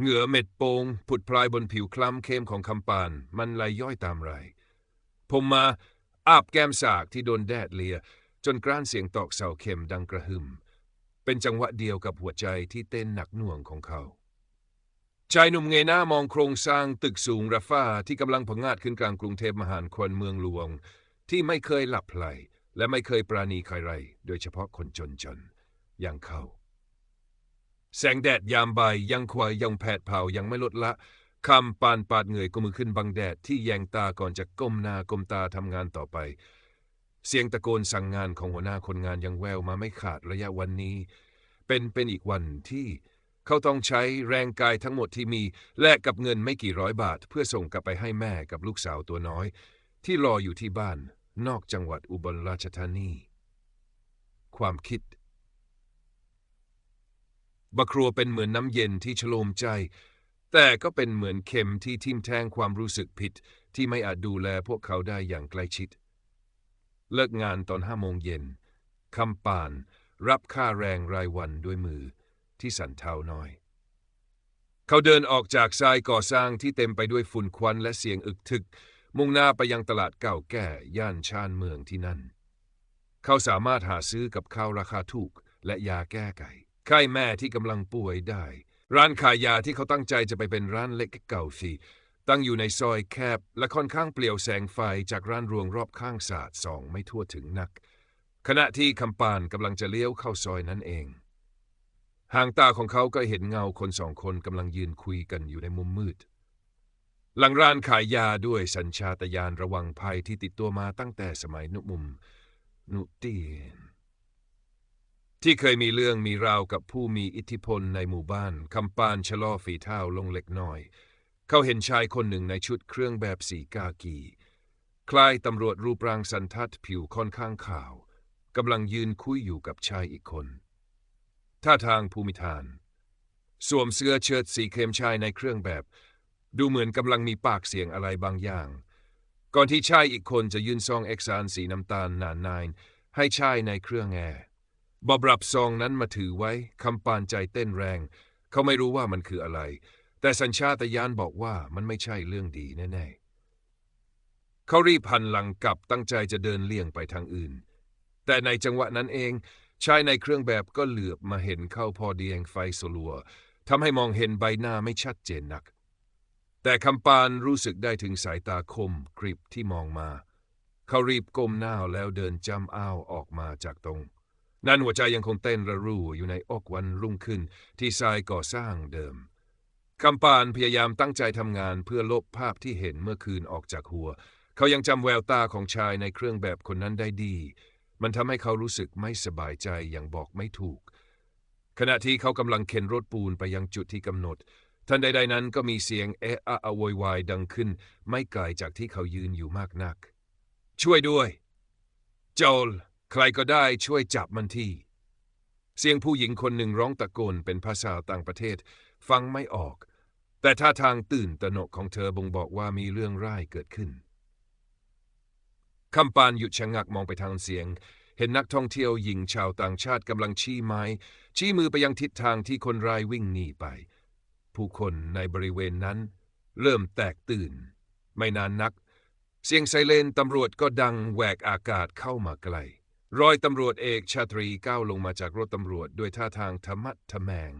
เหงื่อเม็ดโปงผุดพลายบนผิวคล้ำเข้มของคำปาน มันไหลย่อยตามไร ผมมาอาบแก้มสากที่โดนแดดเลีย จนกร้านเสียงตอกเสาเข็มดังกระหึ่ม เป็นจังหวะเดียวกับหัวใจที่เต้นหนักหน่วงของเขา ชายหนุ่มเงยหน้ามองโครงสร้างตึกสูงระฟ้าที่กำลังผงาดขึ้นกลางกรุงเทพมหานครเมืองหลวง ที่ไม่เคยหลับไหลและไม่เคยปราณีใครๆโดยเฉพาะคนจนๆอย่างเขา แสงแดดยามบ่ายยังควายยังแผดเผายังไม่ลดละคำปานปาดเหงื่อยก็มือขึ้นบังแดดที่แยงตาก่อนจะก้มหน้าก้มตาทำงานต่อไป เสียงตะโกนสั่งงานของหัวหน้าคนงานยังแววมาไม่ขาดระยะวันนี้ เป็นเป็นอีกวันที่เขาต้องใช้แรงกายทั้งหมดที่มีแลกกับเงินไม่กี่ร้อยบาท เพื่อส่งกลับไปให้แม่กับลูกสาวตัวน้อย ที่รออยู่ที่บ้านนอกจังหวัดอุบลราชธานี ความคิด บะครัวเป็นเหมือนน้ำเย็นที่ฉโลมใจ แต่ก็เป็นเหมือนเข็มที่ทิ่มแทงความรู้สึกผิด ที่ไม่อาจดูแลพวกเขาได้อย่างใกล้ชิด เลิกงานตอนห้าโมงเย็นคำปาน รับค่าแรงรายวันด้วยมือที่สันเทาน้อย เขาเดินออกจากทรายก่อสร้างที่เต็มไปด้วยฝุ่นควันและเสียงอึกทึก มุ่งหน้าไปยังตลาดเก่าแก่ย่านชานเมืองที่นั่น เขาสามารถหาซื้อกับข้าวราคาถูกและยาแก้ไก่ ไข้แม่ที่กำลังป่วยได้ ร้านขายยาที่เขาตั้งใจจะไปเป็นร้านเล็กเก่าฟีตั้งอยู่ในซอยแคบ และค่อนข้างเปลี่ยวแสงไฟจากร้านรวงรอบข้างสาดส่องไม่ทั่วถึงนัก ขณะที่คำปานกำลังจะเลี้ยวเข้าซอยนั้นเองห่างตาของเขาก็เห็นเงาคนสองคนกำลังยืนคุยกันอยู่ในมุมมืด หลังร้านขายยาด้วยสัญชาตญาณระวังภัยที่ติดตัวมาตั้งแต่สมัยนุมุม นุตีน ที่เคยมีเรื่องมีราวกับผู้มีอิทธิพลในหมู่บ้านคำปานชะลอฝีเท้าลงเล็กน้อย เขาเห็นชายคนหนึ่งในชุดเครื่องแบบสีกากี คล้ายตำรวจรูปร่างสันทัดผิวค่อนข้างขาวกำลังยืนคุยอยู่กับชายอีกคน ท่าทางภูมิฐาน สวมเสื้อเชิ้ตสีเข้มชายในเครื่องแบบ ดูเหมือนกำลังมีปากเสียงอะไรบางอย่าง ก่อนที่ชายอีกคนจะยื่นซองเอกสารสีน้ำตาลนานนายให้ชายในเครื่องแอร์ บอบรับซองนั้นมาถือไว้คำปานใจเต้นแรง เขาไม่รู้ว่ามันคืออะไร แต่สัญชาตญาณบอกว่ามันไม่ใช่เรื่องดีแน่ๆเขารีบหันหลังกลับตั้งใจจะเดินเลี่ยงไปทางอื่น แต่ในจังหวะนั้นเองชายในเครื่องแบบก็เหลือบมาเห็นเข้าพอดียงไฟสลัวทำให้มองเห็นใบหน้าไม่ชัดเจนนัก แต่คำปานรู้สึกได้ถึงสายตาคมกริบที่มองมา เขารีบก้มหน้าแล้วเดินจำอ้าวออกมาจากตรง นั่นหัวใจยังคงเต้นระรูอยู่ในอกวันรุ่งขึ้นที่ทรายก่อสร้างเดิมคำปานพยายามตั้งใจทำงานเพื่อลบภาพที่เห็นเมื่อคืนออกจากหัว เขายังจำแววตาของชายในเครื่องแบบคนนั้นได้ดี มันทำให้เขารู้สึกไม่สบายใจอย่างบอกไม่ถูก ขณะที่เขากำลังเข็นรถปูนไปยังจุดที่กำหนดทันใดๆนั้นก็มีเสียงเอะอะอะโวยวายดังขึ้น ไม่ไกลจากที่เขายืนอยู่มากนัก ช่วยด้วย โจล ใครก็ได้ช่วยจับมันทีเสียงผู้หญิงคนหนึ่งร้องตะโกนเป็นภาษาต่างประเทศ ฟังไม่ออก แต่ท่าทางตื่นตระหนกของเธอบ่งบอกว่ามีเรื่องร้ายเกิดขึ้นคำปานหยุดชะงักมองไปทางเสียง เห็นนักท่องเที่ยวหญิงชาวต่างชาติกำลังชี้ไม้ ชี้มือไปยังทิศทางที่คนร้ายวิ่งหนีไป ผู้คนในบริเวณนั้น เริ่มแตกตื่น ไม่นานนัก เสียงไซเรนตำรวจก็ดังแหวกอากาศเข้ามาไกล รอยตำรวจเอกชาตรีก้าวลงมาจากรถตำรวจด้วยท่าทางธรรมัดทแมง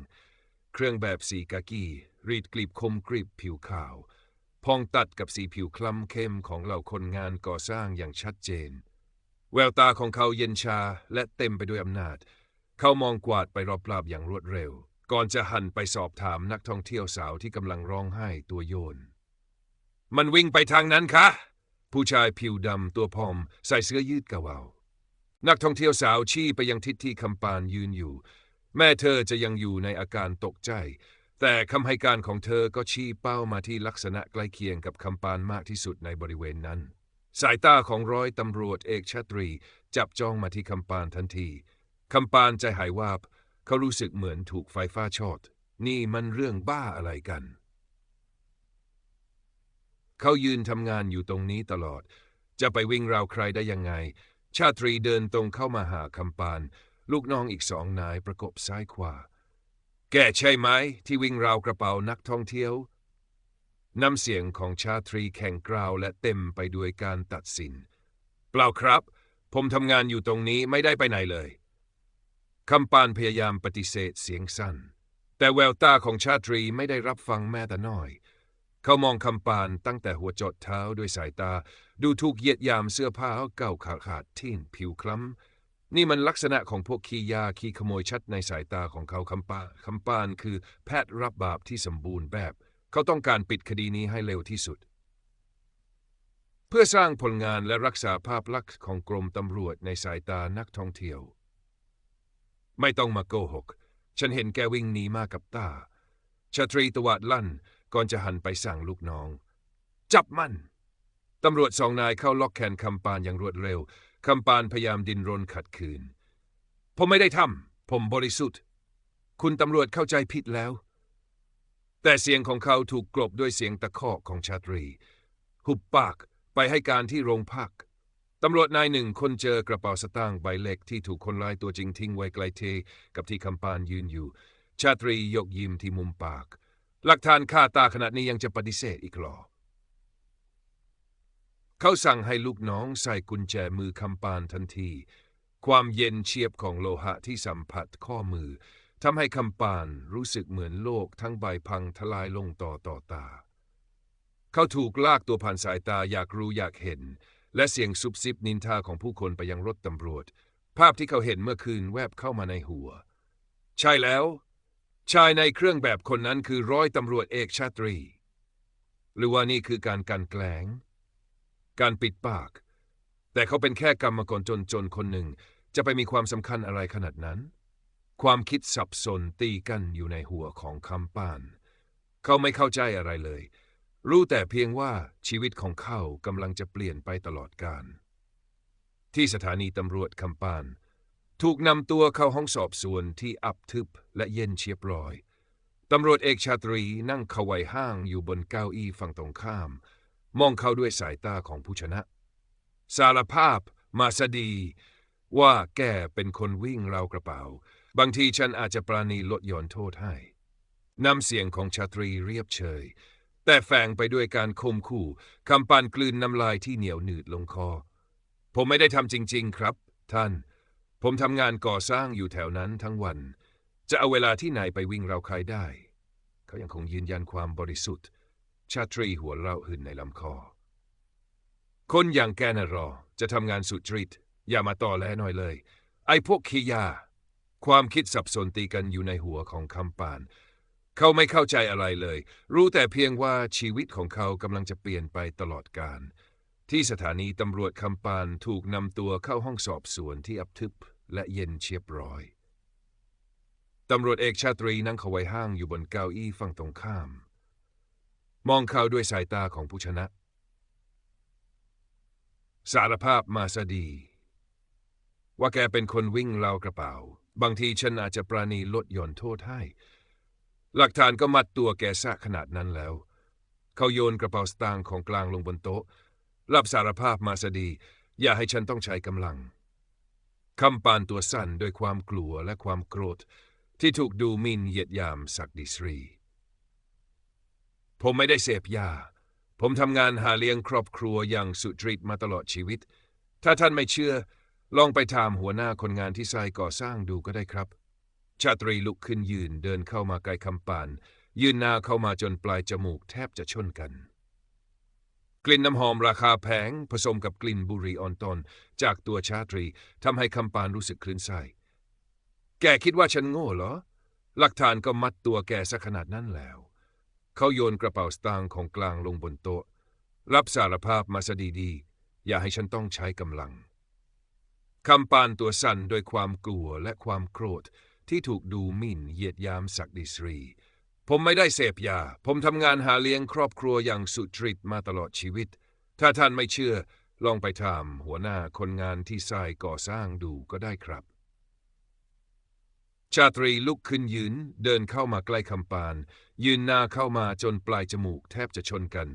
เครื่องแบบสีกากีรีดกลีบคมกริบผิวขาว พองตัดกับสีผิวคล้ำเข้มของเหล่าคนงานก่อสร้างอย่างชัดเจน แววตาของเขาเย็นชาและเต็มไปด้วยอำนาจ เขามองกวาดไปรอบๆอย่างรวดเร็ว ก่อนจะหันไปสอบถามนักท่องเที่ยวสาวที่กำลังร้องไห้ตัวโยน มันวิ่งไปทางนั้นคะ ผู้ชายผิวดำตัวพอม ใส่เสื้อยืดกะเวา นักท่องเที่ยวสาวชี้ไปยังทิศที่คำปานยืนอยู่ แม่เธอจะยังอยู่ในอาการตกใจ แต่คำให้การของเธอก็ชี้เป้ามาที่ลักษณะใกล้เคียงกับคำปานมากที่สุดในบริเวณนั้น สายตาของร้อยตำรวจเอกชาตรี จับจ้องมาที่คำปานทันทีคำปานใจหายวาบ เขารู้สึกเหมือนถูกไฟฟ้าช็อตนี่มันเรื่องบ้าอะไรกัน เขายืนทำงานอยู่ตรงนี้ตลอด จะไปวิ่งราวใครได้ยังไง ชาตรีเดินตรงเข้ามาหาคำปาน ลูกน้องอีกสองนายประกบซ้ายขวา แกใช่ไหมที่วิ่งราวกระเป๋านักท่องเที่ยว น้ำเสียงของชาตรีแข็งกร้าวและเต็มไปด้วยการตัดสิน เปล่าครับ ผมทำงานอยู่ตรงนี้ไม่ได้ไปไหนเลย คำปานพยายามปฏิเสธเสียงสั้น แต่แววตาของชาตรีไม่ได้รับฟังแม้แต่น้อย เขามองคำปานตั้งแต่หัวจดเท้าด้วยสายตา ดูถูกเหยียดยามเสื้อผ้าเก่าขาดขาดทิ้นผิวคล้ำ นี่มันลักษณะของพวกขี้ยาขี้ขโมยชัดในสายตาของเขาคำปาคำปานคือแพทย์รับบาปที่สมบูรณ์แบบ เขาต้องการปิดคดีนี้ให้เร็วที่สุด เพื่อสร้างผลงานและรักษาภาพลักษณ์ของกรมตำรวจในสายตานักท่องเที่ยว ไม่ต้องมาโกหก ฉันเห็นแกวิ่งหนีมากับตาชาตรีตวาดลั่น ก่อนจะหันไปสั่งลูกน้อง จับมัน ตำรวจสองนายเข้าล็อกแขนคำปานอย่างรวดเร็ว คำปานพยายามดินรนขัดขืน ผมไม่ได้ทำ ผมบริสุทธิ์ คุณตำรวจเข้าใจผิดแล้ว แต่เสียงของเขาถูกกลบด้วยเสียงตะคอกของชาตรี หุบปากไปให้การที่โรงพักตำรวจนายหนึ่งคนเจอกระเป๋าสตางค์ใบเล็กที่ถูกคนร้ายตัวจริงทิ้งไว้ไกลเท กับที่คำปานยืนอยู่ ชาตรียกยิ้มที่มุมปาก หลักฐานค่าตาขนาดนี้ยังจะปฏิเสธอีกหรอ เขาสั่งให้ลูกน้องใส่กุญแจมือคำปานทันที ความเย็นเฉียบของโลหะที่สัมผัสข้อมือทำให้คำปานรู้สึกเหมือนโลกทั้งใบพังทลายลงต่อต่อตา เขาถูกลากตัวผ่านสายตาอยากรู้อยากเห็น และเสียงซุบซิบนินทาของผู้คนไปยังรถตำรวจ ภาพที่เขาเห็นเมื่อคืนแวบเข้ามาในหัว ใช่แล้ว ชายในเครื่องแบบคนนั้นคือร้อยตำรวจเอกชาตรี หรือว่านี่คือการกันแกล้ง การปิดปาก แต่เขาเป็นแค่กรรมกรจนๆคนหนึ่ง จะไปมีความสำคัญอะไรขนาดนั้น ความคิดสับสนตีกันอยู่ในหัวของคำปาน เขาไม่เข้าใจอะไรเลย รู้แต่เพียงว่าชีวิตของเขากำลังจะเปลี่ยนไปตลอดกาลที่สถานีตำรวจคำปาน ถูกนำตัวเข้าห้องสอบสวนที่อับทึบและเย็นเชียบร้อย ตำรวจเอกชาตรีนั่งเขาไว้ห้างอยู่บนเก้าอี้ฝั่งตรงข้าม มองเขาด้วยสายตาของผู้ชนะ สารภาพมาสดี ว่าแกเป็นคนวิ่งราวกระเป๋า บางทีฉันอาจจะปราณีลดหย่อนโทษให้น้ำเสียงของชาตรีเรียบเฉย แต่แฝงไปด้วยการคมขู่คำปันกลืนน้ำลายที่เหนียวหนืดลงคอ ผมไม่ได้ทำจริง ๆ ครับ ท่าน ผมทำงานก่อสร้างอยู่แถวนั้นทั้งวัน จะเอาเวลาที่ไหนไปวิ่งเราใครได้ เขายังคงยืนยันความบริสุทธิ์ ชาตรีหัวเราะหึ่นในลำคอ คนอย่างแกนรอ จะทำงานสุจริต อย่ามาต่อแลหน่อยเลย ไอ้พวกขี้ยา ความคิดสับสนตีกันอยู่ในหัวของคำปาน เขาไม่เข้าใจอะไรเลย รู้แต่เพียงว่าชีวิตของเขากำลังจะเปลี่ยนไปตลอดกาลที่สถานีตำรวจคำปานถูกนำตัวเข้าห้องสอบสวนที่อับทึบ และเย็นเชียบร้อย ตำรวจเอกชาตรีนั่งเขาไว้ห้างอยู่บนเก้าอี้ฝั่งตรงข้าม มองเขาด้วยสายตาของผู้ชนะ สารภาพมาซะดี ว่าแกเป็นคนวิ่งรากระเป๋า บางทีฉันอาจจะปราณีลดหย่อนโทษให้ หลักฐานก็มัดตัวแกซะขนาดนั้นแล้ว เขาโยนกระเป๋าสตางค์ของกลางลงบนโต๊ะรับสารภาพมาซะดี อย่าให้ฉันต้องใช้กำลัง คำปานตัวสั่นด้วยความกลัวและความโกรธ ที่ถูกดูหมิ่นเหยียดยามศักดิสรี ผมไม่ได้เสพยา ผมทำงานหาเลี้ยงครอบครัวอย่างสุจริตมาตลอดชีวิต ถ้าท่านไม่เชื่อ ลองไปถามหัวหน้าคนงานที่ทรายก่อสร้างดูก็ได้ครับ ชาตรีลุกขึ้นยืนเดินเข้ามาใกล้คำปาน ยืนหน้าเข้ามาจนปลายจมูกแทบจะชนกัน กลิ่นน้ำหอมราคาแพงผสมกับกลิ่นบุหรี่อ่อนตอนจากตัวชาตรีทำให้คำปานรู้สึกคลื่นไส้แกคิดว่าฉันโง่เหรอ หลักฐานก็มัดตัวแกซะขนาดนั้นแล้ว เขาโยนกระเป๋าสตางค์ของกลางลงบนโต๊ะ รับสารภาพมาซะดีๆ อย่าให้ฉันต้องใช้กำลัง คำปานตัวสั่นโดวยความกลัวและความโกรธที่ถูกดูหมิ่นเหยียดยามศักดิสรี ผมไม่ได้เสพยา ผมทำงานหาเลี้ยงครอบครัวอย่างสุจริตมาตลอดชีวิต ถ้าท่านไม่เชื่อ ลองไปถามหัวหน้าคนงานที่ทรายก่อสร้างดูก็ได้ครับ ชาตรีลุกขึ้นยืน เดินเข้ามาใกล้คำปาน ยืนหน้าเข้ามาจนปลายจมูกแทบจะชนกัน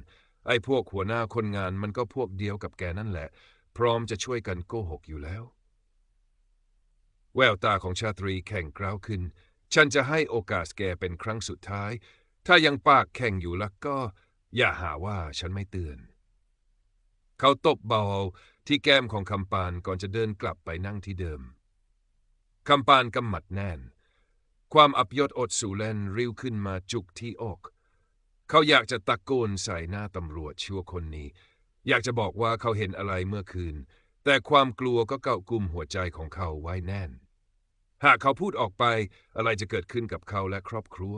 ไอ้พวกหัวหน้าคนงานมันก็พวกเดียวกับแกนั่นแหละ พร้อมจะช่วยกันโกหกอยู่แล้ว แววตาของชาตรีแข่งกร้าวขึ้น ฉันจะให้โอกาสแกเป็นครั้งสุดท้าย ถ้ายังปากแข็งอยู่ล้วก็ อย่าหาว่าฉันไม่เตือน เขาตบเบาที่แก้มของคำปานก่อนจะเดินกลับไปนั่งที่เดิม คำปานกำหมัดแน่น ความอับยศอดสูแลนริ้วขึ้นมาจุกที่อก เขาอยากจะตะโกนใส่หน้าตำรวจชั่วคนนี้ อยากจะบอกว่าเขาเห็นอะไรเมื่อคืน แต่ความกลัวก็เกาะกลุ่มหัวใจของเขาไว้แน่น หากเขาพูดออกไปอะไรจะเกิดขึ้นกับเขาและครอบครัว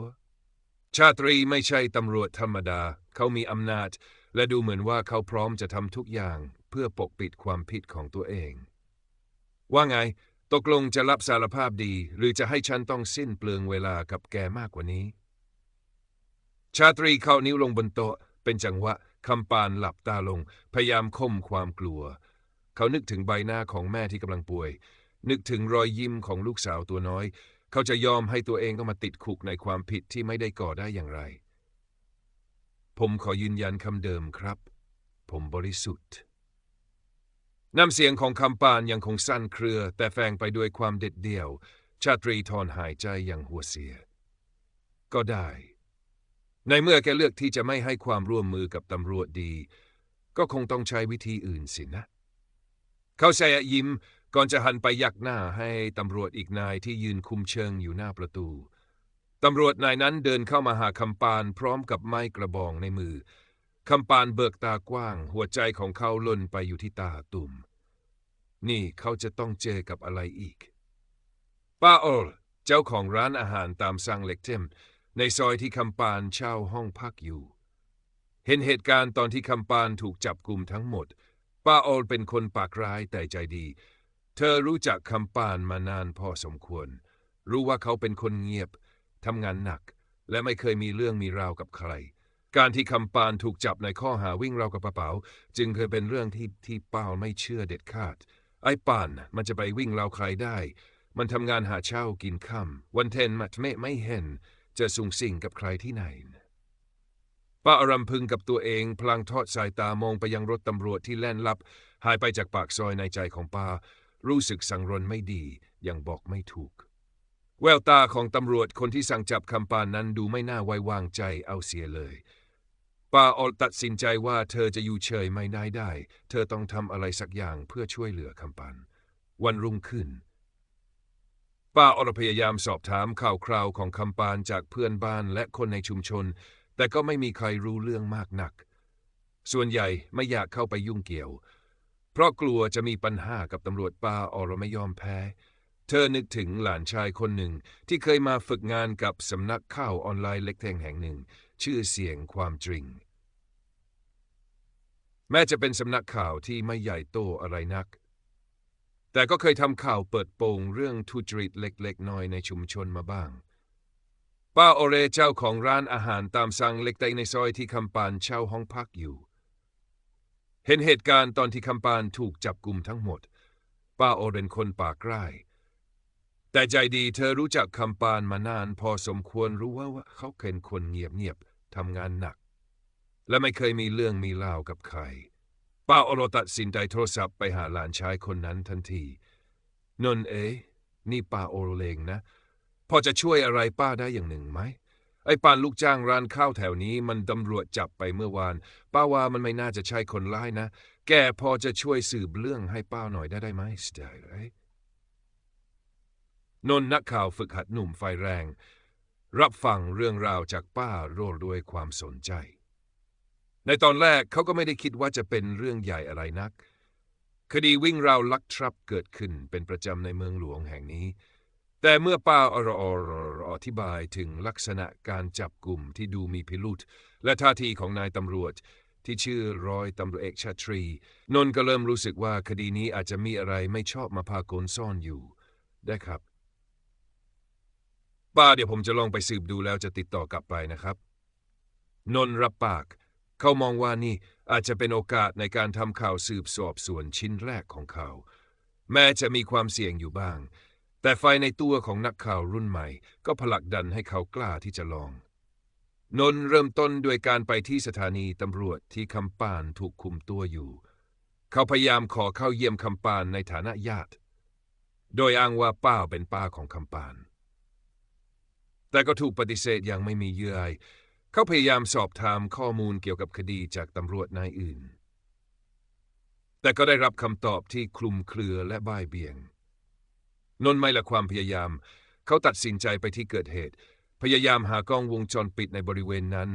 ชาตรีไม่ใช่ตำรวจธรรมดา เขามีอำนาจ และดูเหมือนว่าเขาพร้อมจะทำทุกอย่าง เพื่อปกปิดความผิดของตัวเอง ว่าไง ตกลงจะรับสารภาพดี หรือจะให้ฉันต้องสิ้นเปลืองเวลากับแกมากกว่านี้ ชาตรีเข้านิ้วลงบนโต๊ะ เป็นจังหวะคำปานหลับตาลง พยายามข่มความกลัว เขานึกถึงใบหน้าของแม่ที่กำลังป่วย นึกถึงรอยยิ้มของลูกสาวตัวน้อย เขาจะยอมให้ตัวเองก็มาติดคุกในความผิดที่ไม่ได้ก่อได้อย่างไร ผมขอยืนยันคำเดิมครับ ผมบริสุทธิ์น้ำเสียงของคำปานยังคงสั้นเครือ แต่แฝงไปด้วยความเด็ดเดี่ยว ชาตรีถอนหายใจอย่างหัวเสีย ก็ได้ ในเมื่อแกเลือกที่จะไม่ให้ความร่วมมือกับตำรวจดี ก็คงต้องใช้วิธีอื่นสินะ เขาแสยยิ้ม ก่อนจะหันไปยักหน้าให้ตำรวจอีกนายที่ยืนคุมเชิงอยู่หน้าประตู ตำรวจนายนั้นเดินเข้ามาหาคำปานพร้อมกับไม้กระบองในมือ คำปานเบิกตากว้าง หัวใจของเขาล่นไปอยู่ที่ตาตุ่ม นี่เขาจะต้องเจอกับอะไรอีก ป้าโอลเจ้าของร้านอาหารตามสั่งเล็กเทมในซอยที่คำปานเช่าห้องพักอยู่ เห็นเหตุการณ์ตอนที่คำปานถูกจับกลุ่มทั้งหมด ป้าโอลเป็นคนปากร้ายแต่ใจดี เธอรู้จักคำปานมานานพอสมควร รู้ว่าเขาเป็นคนเงียบ ทำงานหนัก และไม่เคยมีเรื่องมีราวกับใคร การที่คำปานถูกจับในข้อหาวิ่งราวกับกระเป๋า จึงเคยเป็นเรื่องที่ที่ป้าไม่เชื่อเด็ดขาด ไอ้ปานมันจะไปวิ่งราวใครได้ มันทำงานหาเช้ากินค่ำวันเทนมัดไม่ไม่เห็น จะสูงสิ่งกับใครที่ไหนป้าอารำพึงกับตัวเองพลางทอดสายตามองไปยังรถตำรวจที่แล่นลับ หายไปจากปากซอยในใจของป้า รู้สึกสังรนไม่ดียังบอกไม่ถูก แววตาของตำรวจคนที่สั่งจับคำปานนั้นดูไม่น่าไว้วางใจเอาเสียเลยป้าออลตัดสินใจว่าเธอจะอยู่เฉยไม่ได้ได้ เธอต้องทำอะไรสักอย่างเพื่อช่วยเหลือคำปานวันรุ่งขึ้น ป้าอรพยายามสอบถามข่าวคราวของคำปานจากเพื่อนบ้านและคนในชุมชน แต่ก็ไม่มีใครรู้เรื่องมากนัก ส่วนใหญ่ไม่อยากเข้าไปยุ่งเกี่ยว เพราะกลัวจะมีปัญหากับตำรวจป้าอรไม่ยอมแพ้ เธอนึกถึงหลานชายคนหนึ่งที่เคยมาฝึกงานกับสำนักข่าวออนไลน์เล็กแทงแห่งหนึ่ง ชื่อเสียงความจริง แม้จะเป็นสำนักข่าวที่ไม่ใหญ่โตอะไรนัก แต่ก็เคยทำข่าวเปิดโปงเรื่องทุจริตเล็กๆ น้อยในชุมชนมาบ้างป้าโอเรเจ้าของร้านอาหารตามสั่งเล็กๆในซอยที่คำปานเช่าห้องพักอยู่ เห็นเหตุการณ์ตอนที่คำปานถูกจับกลุ่มทั้งหมด ป้าโอเป็นคนปากร้าย แต่ใจดีเธอรู้จักคำปานมานานพอสมควรรู้ว่าว่าเขาเป็นคนเงียบๆทำงานหนัก และไม่เคยมีเรื่องมีราวกับใคร ป้าโอโรตัดสินใจโทรศัพท์ไปหาหลานชายคนนั้นทันที นนเอ๋นี่ป้าโอโรเลงนะ พอจะช่วยอะไรป้าได้อย่างหนึ่งไหม ไอ้ปานลูกจ้างร้านข้าวแถวนี้มันตำรวจจับไปเมื่อวาน ป้าว่ามันไม่น่าจะใช่คนร้ายนะ แกพอจะช่วยสืบเรื่องให้ป้าหน่อยได้ได้ไหมสเตย์เอ้ยนนท์นักข่าวฝึกหัดหนุ่มไฟแรง รับฟังเรื่องราวจากป้าโรดด้วยความสนใจ ในตอนแรกเขาก็ไม่ได้คิดว่าจะเป็นเรื่องใหญ่อะไรนัก คดีวิ่งราวลักทรัพย์เกิดขึ้นเป็นประจำในเมืองหลวงแห่งนี้ แต่เมื่อป้าอรอรอธิบายถึงลักษณะการจับกลุ่มที่ดูมีพิรุษและท่าทีของนายตำรวจ ที่ชื่อร้อยตำรวจเอกชาตรี นนท์ก็เริ่มรู้สึกว่าคดีนี้อาจจะมีอะไรไม่ชอบมาพากลซ่อนอยู่ ได้ครับ ป้าเดี๋ยวผมจะลองไปสืบดูแล้วจะติดต่อกลับไปนะครับ นนท์รับปาก เขามองว่านี่อาจจะเป็นโอกาสในการทำข่าวสืบสอบสวนชิ้นแรกของเขา แม้จะมีความเสี่ยงอยู่บ้าง แต่ไฟในตัวของนักข่าวรุ่นใหม่ ก็ผลักดันให้เขากล้าที่จะลอง นนท์เริ่มต้นด้วยการไปที่สถานีตำรวจที่คำปานถูกคุมตัวอยู่ เขาพยายามขอเข้าเยี่ยมคำปานในฐานะญาติ โดยอ้างว่าป้าเป็นป้าของคำปาน แต่ก็ถูกปฏิเสธอย่างไม่มีเยื่อใยเขาพยายามสอบถามข้อมูลเกี่ยวกับคดีจากตำรวจนายอื่น แต่ก็ได้รับคำตอบที่คลุมเครือและบ่ายเบี่ยง นนไม่ละความพยายาม เขาตัดสินใจไปที่เกิดเหตุ พยายามหากล้องวงจรปิดในบริเวณนั้น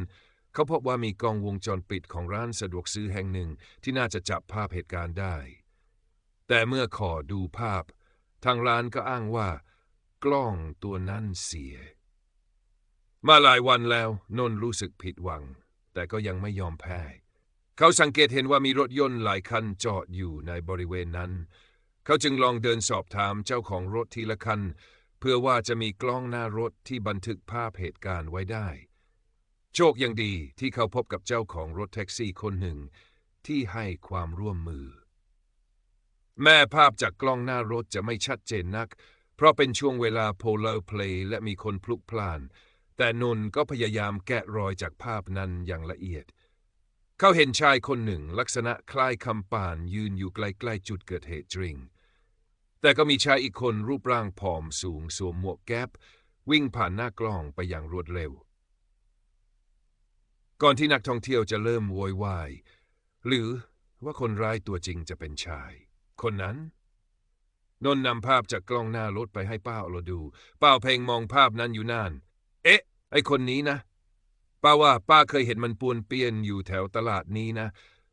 เขาพบว่ามีกล้องวงจรปิดของร้านสะดวกซื้อแห่งหนึ่งที่น่าจะจับภาพเหตุการณ์ได้ แต่เมื่อขอดูภาพ ทางร้านก็อ้างว่า กล้องตัวนั้นเสีย มาหลายวันแล้วนนรู้สึกผิดหวัง แต่ก็ยังไม่ยอมแพ้ เขาสังเกตเห็นว่ามีรถยนต์หลายคันจอดอยู่ในบริเวณนั้น เขาจึงลองเดินสอบถามเจ้าของรถทีละคัน เพื่อว่าจะมีกล้องหน้ารถที่บันทึกภาพเหตุการณ์ไว้ได้ โชคยังดีที่เขาพบกับเจ้าของรถแท็กซี่คนหนึ่ง ที่ให้ความร่วมมือ แม่ภาพจากกล้องหน้ารถจะไม่ชัดเจนนัก เพราะเป็นช่วงเวลาโพลาร์เพลย์และมีคนพลุกพล่าน แต่นนก็พยายามแกะรอยจากภาพนั้นอย่างละเอียดเขาเห็นชายคนหนึ่งลักษณะคล้ายคำป่านยืนอยู่ใกล้ๆจุดเกิดเหตุจริง แต่ก็มีชายอีกคนรูปร่างผอมสูงสวมหมวกแก๊ปวิ่งผ่านหน้ากล้องไปอย่างรวดเร็ว ก่อนที่นักท่องเที่ยวจะเริ่มโวยวาย หรือว่าคนร้ายตัวจริงจะเป็นชาย คนนั้น นนนำภาพจากกล้องหน้ารถไปให้ป้าเรดู ป้าเพลงมองภาพนั้นอยู่นาน เอ๊ะ ไอคนนี้นะ ป้าว่าป้าเคยเห็นมันปวนเปียนอยู่แถวตลาดนี้นะ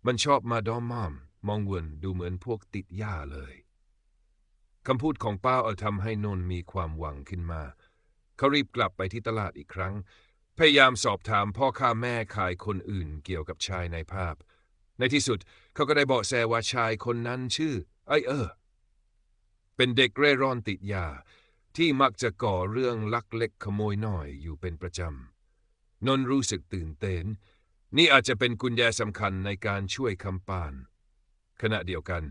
มันชอบมาดอมมอม มองวนดูเหมือนพวกติดหญ้าเลย คำพูดของป้าเอาทำให้นนมีความหวังขึ้นมา เขารีบกลับไปที่ตลาดอีกครั้ง พยายามสอบถามพ่อค้าแม่ขายคนอื่นเกี่ยวกับชายในภาพ ในที่สุดเขาก็ได้เบาะแสว่าชายคนนั้นชื่อ ไอเออ เป็นเด็กเร่ร่อนติดยา ที่มักจะก่อเรื่องลักเล็กขโมยน้อยอยู่เป็นประจำ นนรู้สึกตื่นเต้น นี่อาจจะเป็นกุญแจสำคัญในการช่วยคำปาน ขณะเดียวกัน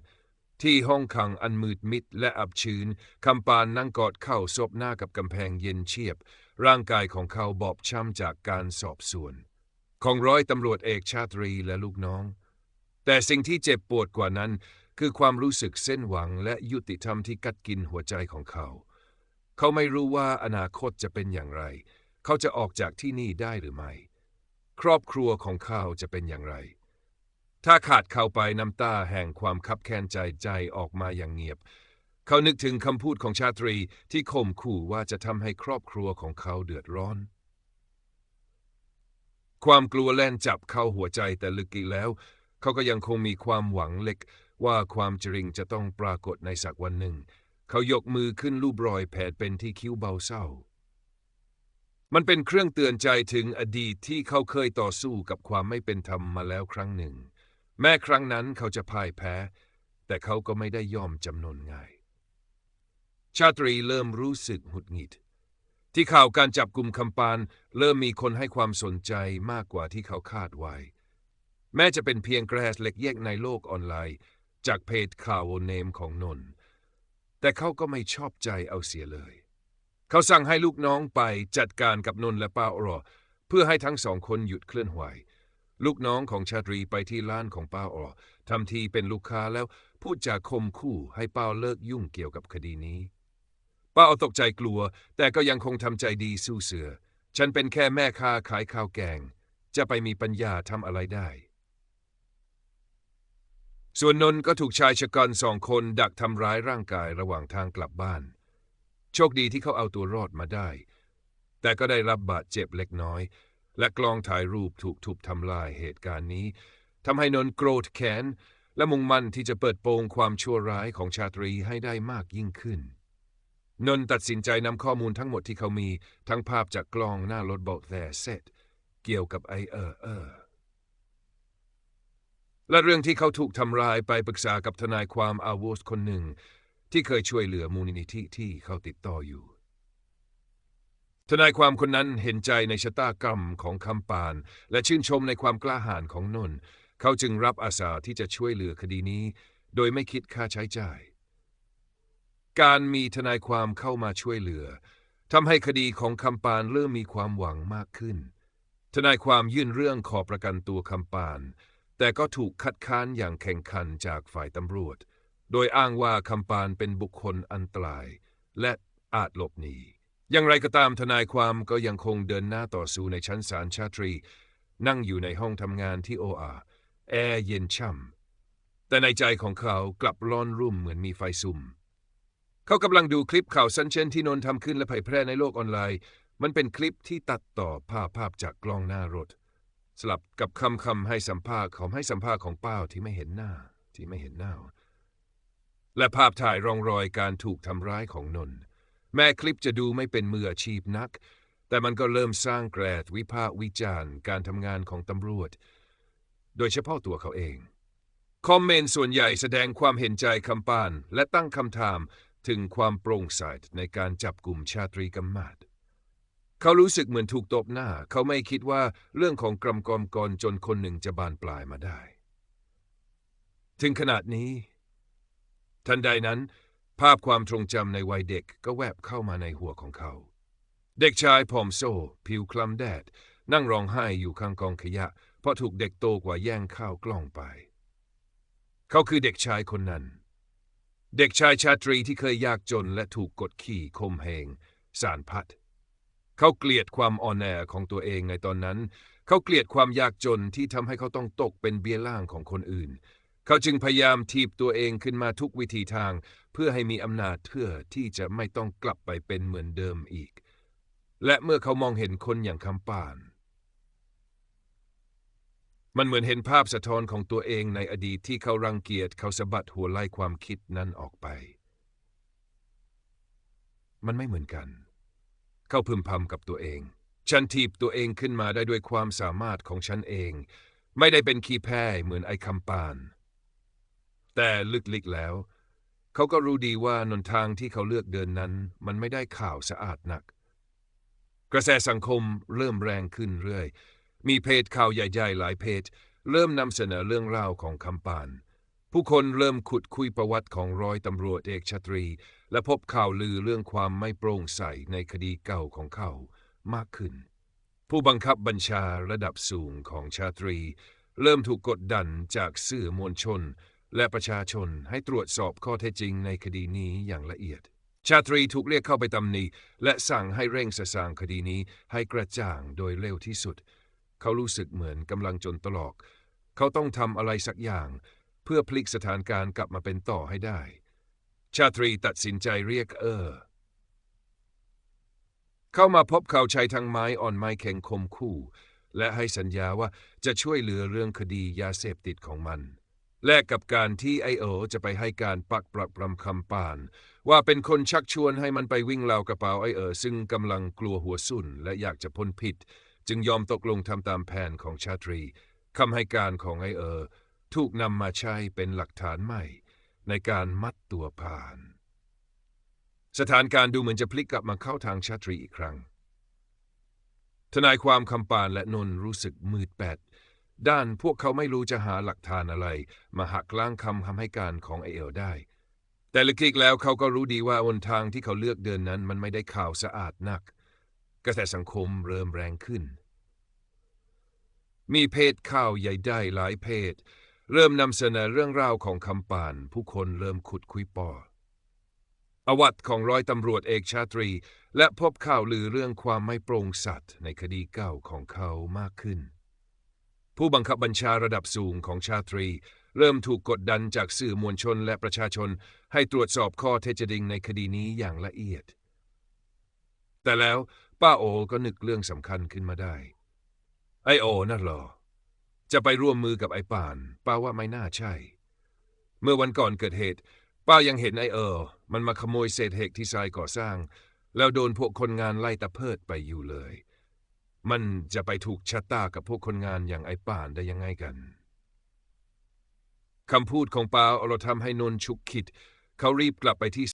ที่ห้องขังอันมืดมิดและอับชื้นคำปานนั่งกอดเข่าซบหน้ากับกำแพงเย็นเฉียบ ร่างกายของเขาบอบช้ำจากการสอบสวน ของร้อยตำรวจเอกชาตรีและลูกน้อง แต่สิ่งที่เจ็บปวดกว่านั้น คือความรู้สึกเส้นหวังและยุติธรรมที่กัดกินหัวใจของเขา เขาไม่รู้ว่าอนาคตจะเป็นอย่างไร เขาจะออกจากที่นี่ได้หรือไม่ ครอบครัวของเขาจะเป็นอย่างไร ถ้าขาดเขาไปน้ำตาแห่งความคับแค้นใจใจออกมาอย่างเงียบ เขานึกถึงคำพูดของชาตรีที่ข่มขู่ว่าจะทำให้ครอบครัวของเขาเดือดร้อน ความกลัวแล่นจับเข้าหัวใจแต่ลึกอีกแล้ว เขาก็ยังคงมีความหวังเล็กว่าความจริงจะต้องปรากฏในสักวันหนึ่ง เขายกมือขึ้นรูปรอยแผลเป็นที่คิ้วเบาเศร้า มันเป็นเครื่องเตือนใจถึงอดีตที่เขาเคยต่อสู้กับความไม่เป็นธรรมมาแล้วครั้งหนึ่ง แม้ครั้งนั้นเขาจะพ่ายแพ้ แต่เขาก็ไม่ได้ยอมจำนนง่าย ชาตรีเริ่มรู้สึกหงุดหงิด ที่ข่าวการจับกลุ่มคำปานเริ่มมีคนให้ความสนใจมากกว่าที่เขาคาดไว้ แม้จะเป็นเพียงแกรสเล็กแยกในโลกออนไลน์ จากเพจข่าวเนมของนนท์แต่เขาก็ไม่ชอบใจเอาเสียเลย เขาสั่งให้ลูกน้องไปจัดการกับนนท์และป้าอรอเพื่อให้ทั้งสองคนหยุดเคลื่อนไหว ลูกน้องของชาตรีไปที่ร้านของป้าอรอทำทีเป็นลูกค้าแล้วพูดจาคมคู่ให้ป้าเลิกยุ่งเกี่ยวกับคดีนี้ ป้าเอตกใจกลัว แต่ก็ยังคงทำใจดีสู้เสือ ฉันเป็นแค่แม่ค้าขายข้าวแกง จะไปมีปัญญาทำอะไรได้ ส่วนนนท์ก็ถูกชายชะกันสองคนดักทำร้ายร่างกายระหว่างทางกลับบ้าน โชคดีที่เขาเอาตัวรอดมาได้ แต่ก็ได้รับบาดเจ็บเล็กน้อย และกล้องถ่ายรูปถูกทุบทำลายเหตุการณ์นี้ทำให้นนท์โกรธแค้นและมุ่งมั่นที่จะเปิดโปงความชั่วร้ายของชาตรีให้ได้มากยิ่งขึ้น นนท์ตัดสินใจนำข้อมูลทั้งหมดที่เขามีทั้งภาพจากกล้องหน้ารถเบาะแต่เซตเกี่ยวกับไอเออเออและเรื่องที่เขาถูกทำร้ายไปปรึกษากับทนายความอาวุธคนหนึ่ง ที่เคยช่วยเหลือมูลนิธิที่เขาติดต่ออยู่ ทนายความคนนั้นเห็นใจในชะตากรรมของคำปาน และชื่นชมในความกล้าหาญของนนท์เขาจึงรับอาสาที่จะช่วยเหลือคดีนี้ โดยไม่คิดค่าใช้จ่าย การมีทนายความเข้ามาช่วยเหลือทำให้คดีของคำปานเริ่มมีความหวังมากขึ้น ทนายความยื่นเรื่องขอประกันตัวคำปาน แต่ก็ถูกคัดค้านอย่างแข่งขันจากฝ่ายตำรวจ โดยอ้างว่าคำปานเป็นบุคคลอันตราย และอาจหลบหนี อย่างไรก็ตามทนายความก็ยังคงเดินหน้าต่อสู้ในชั้นศาลชาตรี นั่งอยู่ในห้องทำงานที่โออาแอร์เย็นช่ำแต่ในใจของเขากลับร้อนรุ่มเหมือนมีไฟซุ่ม เขากำลังดูคลิปข่าวซันเชนที่นนท์ทำขึ้นและเผยแพร่ในโลกออนไลน์ มันเป็นคลิปที่ตัดต่อภาพภาพจากกล้องหน้ารถ สลับกับคำคำให้สัมภาษณ์ของให้สัมภาษณ์ของป้าที่ไม่เห็นหน้าที่ไม่เห็นหน้า และภาพถ่ายรองรอยการถูกทำร้ายของนนท์ แม้คลิปจะดูไม่เป็นมืออาชีพนัก แต่มันก็เริ่มสร้างแกรดวิพากษ์วิจารณ์การทำงานของตำรวจ โดยเฉพาะตัวเขาเอง คอมเมนต์ส่วนใหญ่แสดงความเห็นใจคำปาน และตั้งคำถามถึงความโปร่งใสในการจับกลุ่มชาตรีกำมาดเขารู้สึกเหมือนถูกตบหน้า เขาไม่คิดว่าเรื่องของกรรมกรกรจนคนหนึ่งจะบานปลายมาได้ ถึงขนาดนี้ ทันใดนั้น ภาพความทรงจำในวัยเด็กก็แวบเข้ามาในหัวของเขา เด็กชายผอมโซ ผิวคล้ำแดด นั่งร้องไห้อยู่ข้างกองขยะ เพราะถูกเด็กโตกว่าแย่งข้าวกล้องไป เขาคือเด็กชายคนนั้น เด็กชายชาตรีที่เคยยากจนและถูกกดขี่ข่มเหงสารพัดเขาเกลียดความอ่อนแอของตัวเองในตอนนั้น เขาเกลียดความยากจนที่ทำให้เขาต้องตกเป็นเบี้ยล่างของคนอื่น เขาจึงพยายามทีบตัวเองขึ้นมาทุกวิธีทาง เพื่อให้มีอำนาจเพื่อที่จะไม่ต้องกลับไปเป็นเหมือนเดิมอีก และเมื่อเขามองเห็นคนอย่างคำปาน มันเหมือนเห็นภาพสะท้อนของตัวเองในอดีตที่เขารังเกียจเขาสะบัดหัวไล่ความคิดนั้นออกไป มันไม่เหมือนกัน เขาพึมพำกับตัวเอง ฉันทีบตัวเองขึ้นมาได้ด้วยความสามารถของฉันเอง ไม่ได้เป็นขี้แพ้เหมือนไอ้คำปาน แต่ลึกๆแล้ว เขาก็รู้ดีว่านนทางที่เขาเลือกเดินนั้น มันไม่ได้ข่าวสะอาดนัก กระแสสังคมเริ่มแรงขึ้นเรื่อย มีเพจข่าวใหญ่ๆ หลายเพจ เริ่มนำเสนอเรื่องราวของคำปานผู้คนเริ่มขุดคุยประวัติของร้อยตำรวจเอกชาตรี และพบข่าวลือเรื่องความไม่โปร่งใสในคดีเก่าของเขามากขึ้น ผู้บังคับบัญชาระดับสูงของชาตรี เริ่มถูกกดดันจากสื่อมวลชน และประชาชนให้ตรวจสอบข้อเท็จจริงในคดีนี้อย่างละเอียด ชาตรีถูกเรียกเข้าไปตำหนิและสั่งให้เร่งสะสางคดีนี้ให้กระจ่างโดยเร็วที่สุด เขารู้สึกเหมือนกำลังจนตลอก เขาต้องทำอะไรสักอย่าง เพื่อพลิกสถานการณ์กลับมาเป็นต่อให้ได้ ชาตรีตัดสินใจเรียกเออ เข้ามาพบเขาใช้ทั้งไม้อ่อนไม้แข็งคมคู่ และให้สัญญาว่าจะช่วยเหลือเรื่องคดียาเสพติดของมัน แลกกับการที่ไอโอจะไปให้การปักปรับปรำคำปาน ว่าเป็นคนชักชวนให้มันไปวิ่งราวกระเป๋าไอเออซึ่งกำลังกลัวหัวสุนและอยากจะพ้นผิด จึงยอมตกลงทำตามแผนของชาตรีคำให้การของไอเออถูกนำมาใช้เป็นหลักฐานใหม่ ในการมัดตัวผ่าน สถานการณ์ดูเหมือนจะพลิกกลับมาเข้าทางชาตรีอีกครั้ง ทนายความคำปานและนนรู้สึกมืดแปด ด้านพวกเขาไม่รู้จะหาหลักฐานอะไร มาหักล้างคำคำให้การของไอเอลได้ แต่ลึกๆแล้วเขาก็รู้ดีว่าวนทางที่เขาเลือกเดินนั้นมันไม่ได้ข่าวสะอาดนัก กระแสสังคมเริ่มแรงขึ้น มีเพจข่าวใหญ่ได้หลายเพจ เริ่มนำเสนอเรื่องราวของคำปาน ผู้คนเริ่มขุดคุยปอประวัตของร้อยตำรวจเอกชาตรี และพบข่าวลือเรื่องความไม่โปร่งสัตย์ในคดีเก่าของเขามากขึ้น ผู้บังคับบัญชาระดับสูงของชาตรี เริ่มถูกกดดันจากสื่อมวลชนและประชาชน ให้ตรวจสอบข้อเท็จจริงในคดีนี้อย่างละเอียด แต่แล้วป้าโอก็นึกเรื่องสำคัญขึ้นมาได้ ไอโอนั่นหรอ จะไปร่วมมือกับไอป่าน ป้าว่าไม่น่าใช่ เมื่อวันก่อนเกิดเหตุ ป้ายังเห็นไอเออมันมาขโมยเศษเหล็กที่ทรายก่อสร้าง แล้วโดนพวกคนงานไล่ตะเพิดไปอยู่เลย มันจะไปถูกชะตากับพวกคนงานอย่างไอ้ป่านได้ยังไงกันคำพูดของป้าเราทำให้นนท์ชุกคิด เขารีบกลับไปที่